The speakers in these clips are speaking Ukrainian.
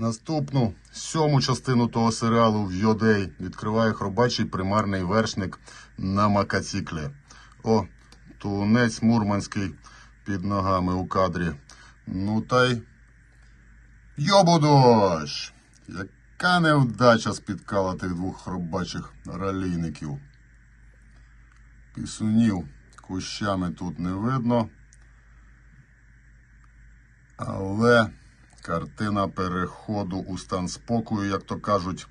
Наступну сьому частину того серіалу в Йодей відкриває хробачий примарний вершник на макаціклі. О, тунець мурманський під ногами у кадрі. Ну та й йобудощ! Яка невдача спіткала тих двох хробачих ралійників. Пісунів кущами тут не видно. Але картина переходу у стан спокою, як то кажуть,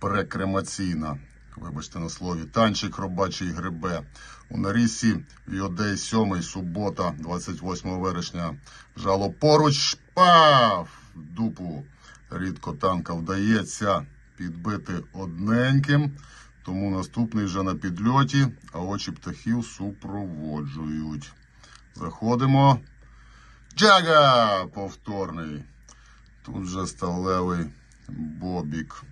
прекремаційна. Вибачте на слові, танчик робачий грибе. У нарісі Йодей 7, субота, 28 вересня. Жало поруч, шпав! Дупу. Рідко танка вдається підбити одненьким, тому наступний вже на підльоті, а очі птахів супроводжують. Заходимо. Джага! Повторний. Тут же сталевий Бобік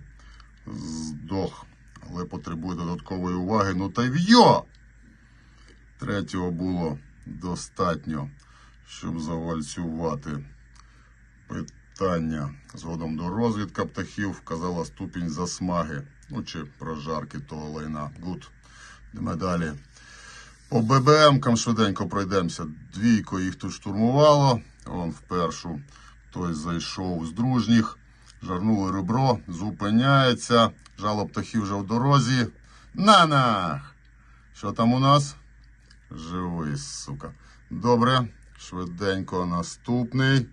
здох, але потребує додаткової уваги. Ну та й вйо! Третього було достатньо, щоб завальцювати. Питання. Згодом до розвідка птахів вказала ступінь засмаги. Ну чи прожарки того лайна. Гуд. Йдемо далі. По ББМкам швиденько пройдемося. Двійко їх тут штурмувало. Вон в першу той зайшов з дружніх. Жарнули ребро, зупиняється. Жало птахів вже в дорозі. На нах! Що там у нас? Живий, сука. Добре. Швиденько наступний.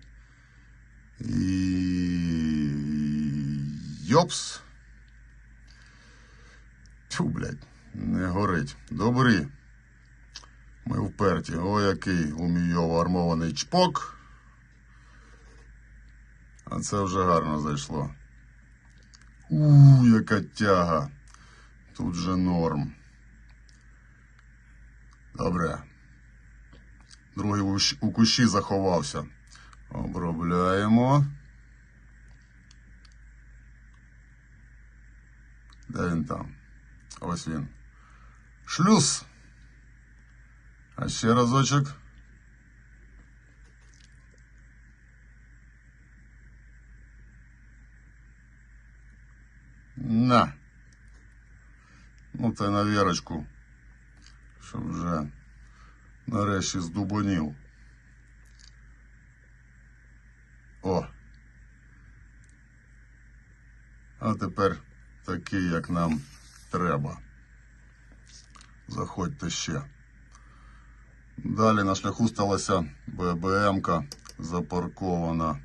І. Йопс. Тьфу, блядь, не горить. Добрі. Ми вперті. О, який умійово армований чпок. А це вже гарно зайшло. У, яка тяга. Тут же норм. Добре. Другий у кущі заховався. Обробляємо. Де він там? Ось він. Шлюз. А ще разочок. На. Ну, це на вірочку. Щоб вже нарешті здубонів. О. А тепер такий, як нам треба. Заходьте ще. Далі на шляху сталася ББМка запаркована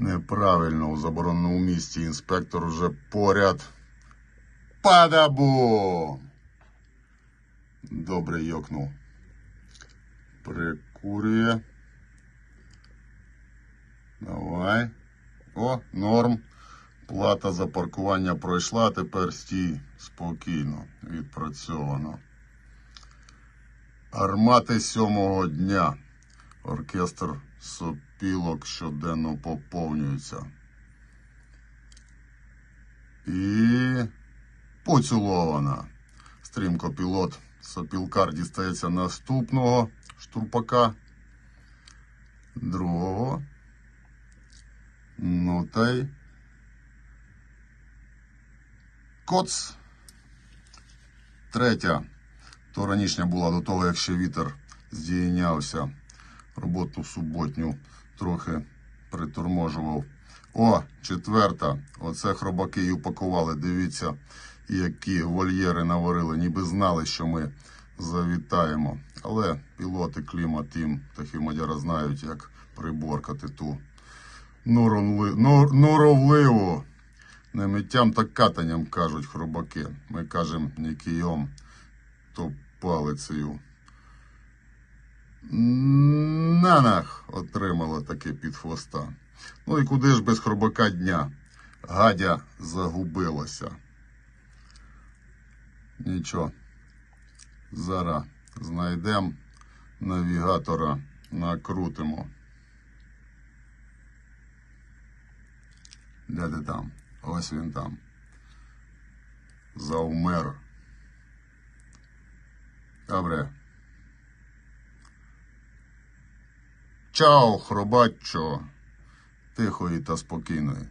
неправильно у забороненому місці. Інспектор вже поряд. Падабум! Добре йокнув. Прикурює. Давай. О, норм. Плата за паркування пройшла, тепер стій спокійно, відпрацьовано. Армати сьомого дня. Оркестр сопілок щоденно поповнюється. І поцілована. Стрімко пілот сопілкар дістається наступного штурпака. Другого. Ну та й. Коц. Третя. То ранішня була до того, як ще вітер здійнявся. Роботу суботню трохи приторможував. О, четверта. Оце хробаки і упакували. Дивіться, які вольєри наварили, ніби знали, що ми завітаємо. Але пілоти кліма тім птахи мадяра знають, як приборкати ту норовли- нор- норовливу. Не миттям та катанням кажуть хробаки. Ми кажемо не кийом, то палицею. Нанах отримала таке під хвоста. Ну і куди ж без хробака дня? Гадя загубилася. Нічого. Зараз знайдемо навігатора, накрутимо. Де ти там? Ось він там. Завмер. Добре. Чао, хробаччо. тихої та спокійної.